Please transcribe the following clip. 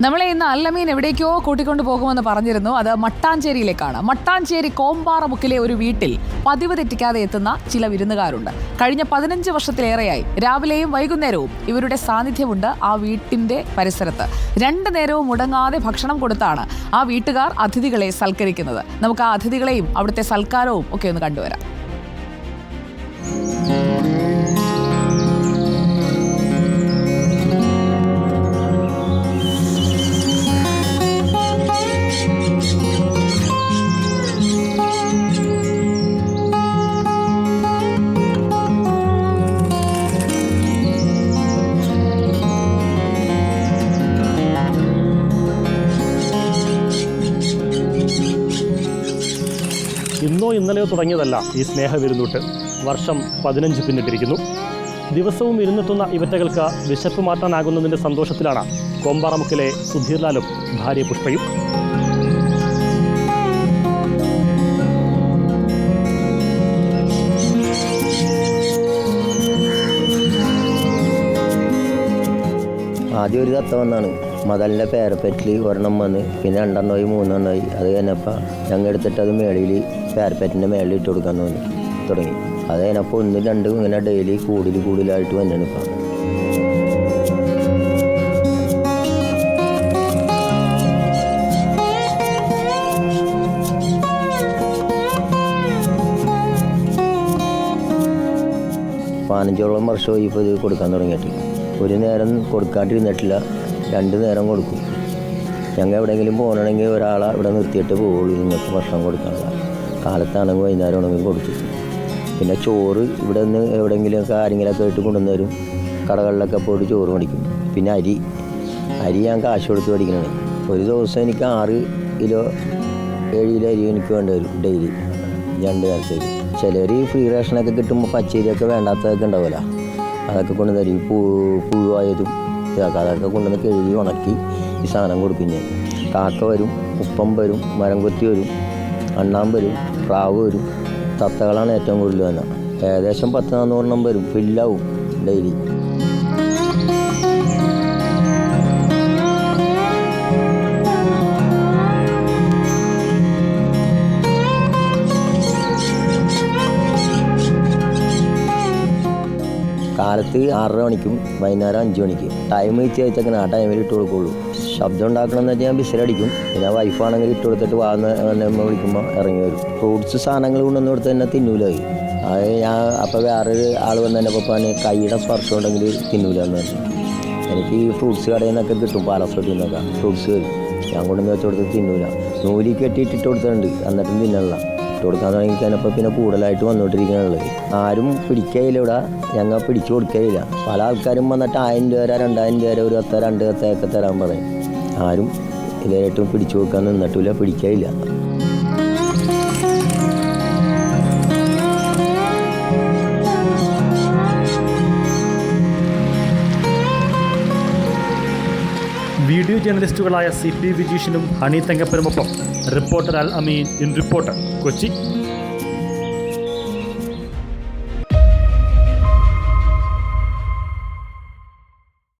നമ്മളെ ഇന്ന് അല്ലമീൻ എവിടേക്കോ കൂട്ടിക്കൊണ്ട് പോകുമെന്ന് പറഞ്ഞിരുന്നു. അത് മട്ടാഞ്ചേരിയിലേക്കാണ്. മട്ടാഞ്ചേരി കോമ്പാറമുക്കിലെ ഒരു വീട്ടിൽ പതിവ് തെറ്റിക്കാതെ എത്തുന്ന ചില വിരുന്നുകാരുണ്ട്. കഴിഞ്ഞ പതിനഞ്ച് വർഷത്തിലേറെയായി. രാവിലെയും വൈകുന്നേരവും ഇവരുടെ സാന്നിധ്യമുണ്ട് ആ വീട്ടിന്റെ പരിസരത്ത്. രണ്ടു നേരവും മുടങ്ങാതെ ഭക്ഷണം കൊടുത്താണ് ആ വീട്ടുകാർ അതിഥികളെ സൽക്കരിക്കുന്നത്. നമുക്ക് ആ അതിഥികളെയും അവിടുത്തെ സൽക്കാരവും ഒക്കെ ഒന്ന് കണ്ടുവരാം. ഇന്നോ ഇന്നലെയോ തുടങ്ങിയതല്ല ഈ സ്നേഹവിരുന്നൂട്ട്. വർഷം പതിനഞ്ച് പിന്നിട്ടിരിക്കുന്നു. ദിവസവും ഇരുന്നെത്തുന്ന ഇവറ്റകൾക്ക് വിശപ്പ് മാറ്റാനാകുന്നതിന്റെ സന്തോഷത്തിലാണ് കൊമ്പാറമുക്കിലെ സുധീർലാലും ഭാര്യ പുഷ്പയും. ആദ്യം ഒരു തത്ത വന്നാണ്. മതലിന്റെ പേരപ്പറ്റിൽ ഒരെണ്ണം വന്ന് പിന്നെ രണ്ടെണ്ണമായി മൂന്നെണ്ണമായി അത് കഴിഞ്ഞപ്പോൾ ഞങ്ങൾ എടുത്തിട്ട് അത് മേളിൽ പേരപ്പറ്റിന്റെ മേളിൽ ഇട്ട് കൊടുക്കാൻ തോന്നി തുടങ്ങി. അത് കഴിഞ്ഞപ്പോൾ ഒന്നും രണ്ടും ഇങ്ങനെ ഡെയിലി കൂടുതൽ കൂടുതലായിട്ട് വന്നാണ് ഇപ്പം. പതിനഞ്ചോളം വർഷമായി ഇപ്പോൾ ഇത് കൊടുക്കാൻ തുടങ്ങിയിട്ട്. ഒരു നേരം കൊടുക്കാണ്ടിരുന്നിട്ടില്ല. രണ്ട് നേരം കൊടുക്കും. ഞങ്ങൾ എവിടെയെങ്കിലും പോകണമെങ്കിൽ ഒരാളെ ഇവിടെ നിർത്തിയിട്ട് പോവുള്ളൂ. നിങ്ങൾക്ക് ഭക്ഷണം കൊടുക്കാനുള്ള. കാലത്താണെങ്കിൽ വൈകുന്നേരം ആണെങ്കിൽ കൊടുക്കും. പിന്നെ ചോറ് ഇവിടെ നിന്ന് എവിടെയെങ്കിലുമൊക്കെ ആരെങ്കിലുമൊക്കെ ആയിട്ട് കൊണ്ടുവന്ന് തരും. കടകളിലൊക്കെ പോയിട്ട് ചോറ് മേടിക്കും. പിന്നെ അരി. അരി ഞാൻ കാശ് കൊടുത്ത് മേടിക്കണേ ഒരു ദിവസം എനിക്ക് ആറ് കിലോ ഏഴ് കിലോ അരി എനിക്ക് വേണ്ടി വരും ഡെയിലി. രണ്ട് നേരത്തേക്ക് ചിലർ ഫ്രീ റേഷനൊക്കെ കിട്ടുമ്പോൾ പച്ചരിയൊക്കെ വേണ്ടാത്തതൊക്കെ ഉണ്ടാവില്ല അതൊക്കെ കൊണ്ട് തരും. ഈ പൂ പുഴുവായതും ഇതൊക്കെ അതൊക്കെ കൊണ്ടുവന്ന് കഴുകി ഉണക്കി ഈ സാധനം കൊടുക്കും ഞാൻ. കാക്ക വരും ഉപ്പം വരും മരം കൊത്തി വരും അണ്ണാൻ വരും പ്രാവ് വരും. തത്തകളാണ് ഏറ്റവും കൂടുതൽ വന്ന ഏകദേശം പത്ത് നാന്നൂറെണ്ണം വരും. ഫില്ലാവും ഡെയിലി. കാലത്ത് ആറര മണിക്കും വൈകുന്നേരം അഞ്ച് മണിക്ക്. ടൈം വെച്ച് വെച്ചേക്കണം ആ ടൈമിൽ ഇട്ട് കൊടുക്കുള്ളൂ. ശബ്ദം ഉണ്ടാക്കണമെന്ന് വെച്ചാൽ ഞാൻ ബിസിലടിക്കും പിന്നെ വൈഫാണെങ്കിൽ ഇട്ട് കൊടുത്തിട്ട് നമ്മൾ വിളിക്കുമ്പോൾ ഇറങ്ങി വരും. ഫ്രൂട്ട്സ് സാധനങ്ങൾ കൊണ്ടുവന്ന് കൊടുത്ത് തന്നെ തിന്നൂലായി അത് ഞാൻ അപ്പോൾ വേറൊരു ആൾ വന്ന് തന്നെ പറഞ്ഞ് കൈയുടെ സ്പർശം ഉണ്ടെങ്കിൽ തിന്നൂല എന്ന് പറഞ്ഞു. എനിക്ക് ഈ ഫ്രൂട്ട്സ് കടയിൽ നിന്നൊക്കെ കിട്ടും പാലസോട്ടിൽ നിന്നൊക്കെ. ഫ്രൂട്ട്സ് ഞാൻ കൊണ്ടുവന്ന് വെച്ച് കൊടുത്ത് തിന്നൂല. നൂലി കെട്ടിയിട്ട് ഇട്ട് കൊടുത്തിട്ടുണ്ട്. എന്നിട്ടും തിന്നണില്ല. ഇട്ട് കൊടുക്കാൻ പിന്നെ കൂടുതലായിട്ട് വന്നുകൊണ്ടിരിക്കുകയാണുള്ളത് ആരും പിടിക്കുകയില്ല ഇവിടെ. ഞങ്ങൾ പിടിച്ചു കൊടുക്കുകയില്ല പല ആൾക്കാരും വന്നിട്ട് ആയിരം രൂപ വരെ രണ്ടായിരം രൂപ വരെ ഒരു കത്ത രണ്ട് കത്തയൊക്കെ തരാൻ പറയും. ആരും ഇതുവരെയായിട്ടും പിടിച്ചു കൊടുക്കാൻ നിന്നിട്ടില്ല പിടിക്കുകയില്ല വീഡിയോ ജേർണലിസ്റ്റുകളായ സി പി വിജീഷിനും Honey തങ്കപ്പനുമൊപ്പം reporter Al Ameen in reporter Kochi.